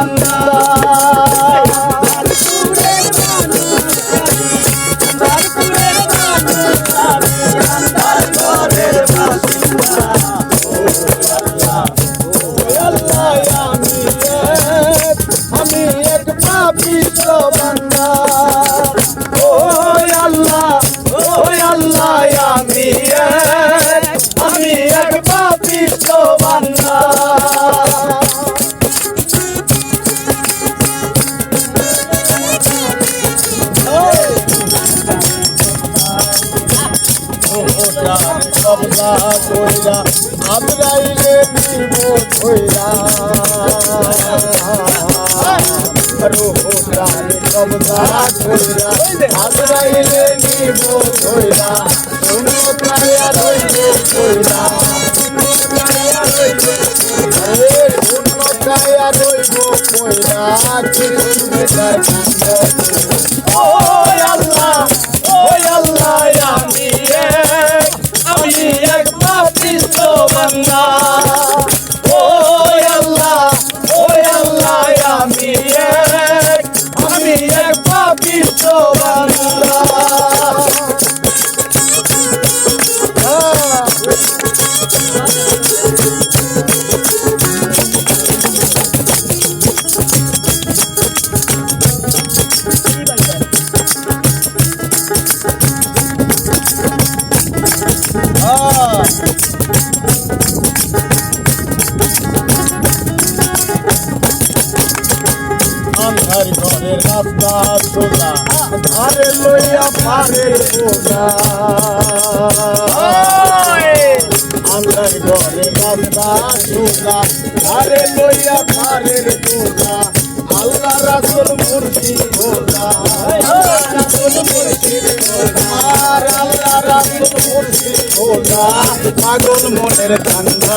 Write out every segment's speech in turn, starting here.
Ganga. কবজা কইরা আবরাইলে নিব কইরা রোহটার কবজা কইরা আবরাইলে নিব কইরা উন্নতায়া রইব কইরা উন্নতায়া রইব উন্নতায়া রইব কইরা কিছু বেটার আন্ধার ঘরের রাস্তা সোজা ধারে লইয়া পারে সোজা। আন্ধার ঘরের রাস্তা সোজা ধারে লইয়া পারে সোজা। আল্লাহ রাসুল মূর্তি খোঁজা রাসুল মূর্তি আল্লাহ রাসুল মূর্তি খোঁজা পাগল মনের কান্না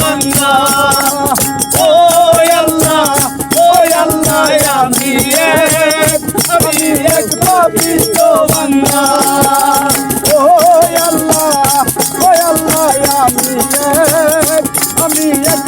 বান্দা। ও আল্লাহ ও আল্লাহ, আমি এক আমি এক পাপিষ্ট বান্দা। ও আল্লাহ ও আল্লাহ, আমি এক